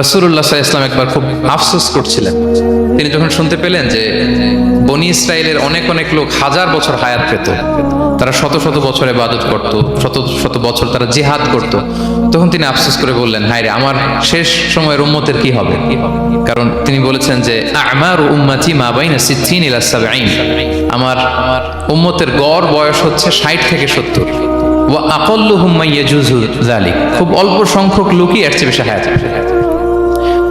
রসুল্লাহ ইসলাম একবার খুব আফসোস করছিলেন। তিনি যখন শুনতে পেলেন যে বনি ইসরায়েলের অনেক অনেক লোক হাজার বছর হায়াত পেত, তারা শত শত বছর ইবাদত করত, শত শত বছর তারা জিহাদ করত, তখন তিনি আফসোস করে বললেন হায় রে আমার শেষ সময়ের উম্মতের কি হবে? কারণ তিনি বলেছেন যে, আমার উম্মাতি মা বাইনা সিদ্ধিন ইলা সাবঈন। আমার উম্মতের গড় বয়স হচ্ছে ষাট থেকে সত্তর। ওয়া আকল্লুহুম মা ইয়াজুজু যালিক। খুব অল্প সংখ্যক লোকই এর চেয়ে বেশি হায়াত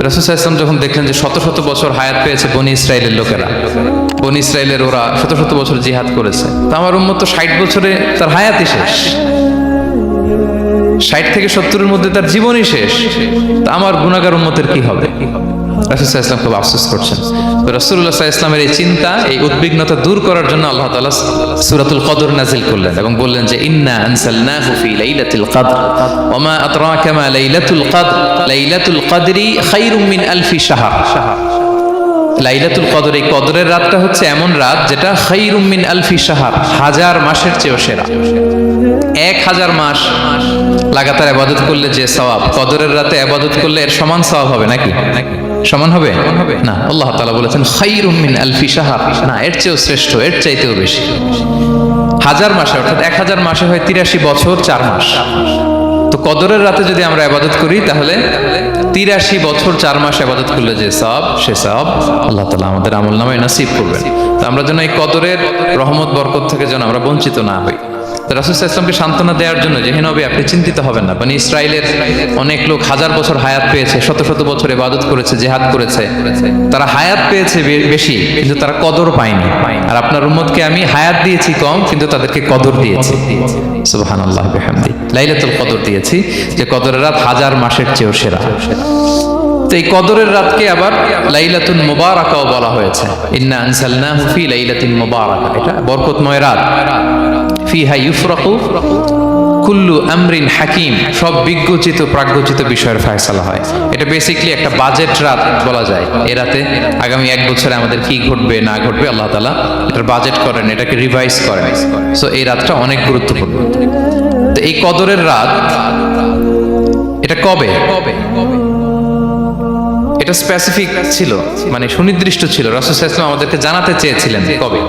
ওয়াসাল্লাম যখন দেখলেন যে শত শত বছর হায়াত পেয়েছে বনি ইসরায়েলের লোকেরা, বনি ইসরায়েলের ওরা শত শত বছর জিহাদ করেছে। তো আমার উন্মত ষাট বছরে তার হায়াতই শেষ। ষাট থেকে সত্তরের মধ্যে তার জীবনই শেষ। তা আমার গুণাগার উন্মতের কি হবে কি হবে? রাসুল্লাহ ইসলাম খুব আফসোস করছেন। তো রসুল্লাহ ইসলামের এই চিন্তা, এই উদ্বিগ্নতা দূর করার জন্য আল্লাহ তাআলা সূরাতুল কদর নাজিল করলেন এবং বললেন যে, ইন্না আনসালনাহু ফি লাইলাতিল কদর, ওয়া মা আদরাকা মা লাইলাতুল কদর, লাইলাতুল কদরি খায়রুম মিন আলফি শাহর। লাইলাতুল কদর, এই কদরের রাতটা হচ্ছে এমন রাত যেটা খায়রুম মিন আলফি শাহর, হাজার মাসের চেয়েও সেরা। এক হাজার মাস লাগাতার আবাদত করলে যে সওয়াব, কদরের রাতে আবাদত করলে এর সমান সওয়াব হবে নাকি নাকি? সমান হবে? না আল্লাহ তাআলা বলেছেন খায়রুম মিন আলফি শাহর। না এর চেয়েও শ্রেষ্ঠ এর চাইতেও বেশি। হাজার মাসে অর্থাৎ এক হাজার মাসে হয় তিরাশি বছর চার মাস। তো কদরের রাতে যদি আমরা আবাদত করি তাহলে তিরাশি বছর চার মাস আবাদত করলে যে সব সে সব আল্লাহ তালা আমাদের আমল নামায় নাসিব করবেন। তো আমরা যেন এই কদরের রহমত বরকত থেকে যেন আমরা বঞ্চিত না হই। ইসলামকে সান্ত্বনা দেওয়ার জন্য যে নবী, আপনি চিন্তিত হবেন না। মানে ইসরায়েলের অনেক লোক হাজার বছর হায়াত পেয়েছে, শত শত বছর ইবাদত করেছে, জেহাদ করেছে। তারা হায়াত পেয়েছে বেশি, কিন্তু তারা কদর পায়নি। আর আপনার উম্মতকে আমি হায়াত দিয়েছি কম, কিন্তু তাদেরকে কদর দিয়েছি। সুবহানাল্লাহ, বিহামদি। লাইলাতুল কদর দিয়েছি, যে কদরের রাত হাজার মাসের চেয়েও সেরা। তো এই কদরের রাতকে আবার লাইলাতুন মুবারাকাও বলা হয়েছে। ইন্না আনসালনাহু ফি লাইলাতিন মুবারাকা। এটা বরকতময় রাত। ফিহা ইউফরাকু, কুল্লু আমরিন হাকিম, সব বিজ্ঞচিত, প্রাজ্ঞচিত বিষয়ের ফয়সালা হয়। এটা বেসিকলি একটা বাজেট রাত বলা যায়। এ রাতে আগামী এক বছরে আমাদের কি ঘটবে, না ঘটবে, আল্লাহ তালা এটার বাজেট করেন, এটাকে রিভাইজ করেন। সো এই রাতটা অনেক গুরুত্বপূর্ণ। তো এই কদরের রাত, এটা কবে কবে কবে? এটা স্পেসিফিক ছিল মানে সুনির্দিষ্ট ছিল। রাসুল ইসলাম আমাদেরকে জানাতে চেয়েছিলেন কবে?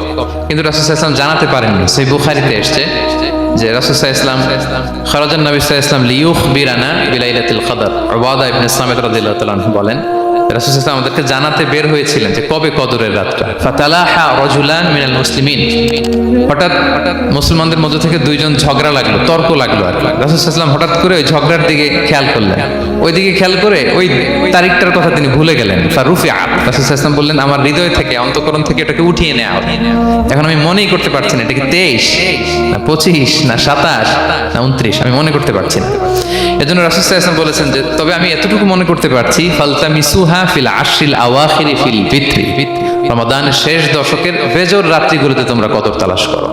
কিন্তু রাসুল ইসলাম জানাতে পারেননি। সেই বুখারিতে এসছে যে রাসুল ইসলাম খরাজান নবী ইসলাম লিউখ বিরানা বিলাইলাতুল কদর ওয়াদা ইবনে ইসলাম রাদিয়াল্লাহু তাআলা বলেন রাসুল আমাদেরকে জানাতে বের হয়েছিলেন যে কবে কদরের রাতটা। ফাতালাহা রাজুলান মিনাল মুসলিমিন। হঠাৎ হঠাৎ মুসলমানদের মধ্যে থেকে দুইজন ঝগড়া লাগল, তর্ক লাগল আর রাসুল হঠাৎ করে ওই ঝগড়ার দিকে খেয়াল করলেন। ওইদিকে খেয়াল করে ওই তারিখটার কথা তিনি ভুলে গেলেন। ফারুফি রাসুল ইসলাম বললেন, আমার হৃদয় থেকে, অন্তকরণ থেকে এটাকে উঠিয়ে নেওয়া। এখন আমি মনেই করতে পারছি না, এটা কি তেইশ, না পঁচিশ, না সাতাশ, না উনত্রিশ, আমি মনে করতে পারছি না। এজন্য রাসুল ইসলাম বলেছেন যে, তবে আমি এতটুকু মনে করতে পারছি ফালতামি ফিল ফিল রমাদানের শেষ দশকের বেজর রাত্রিগুলোতে তোমরা কদর তালাশ করো।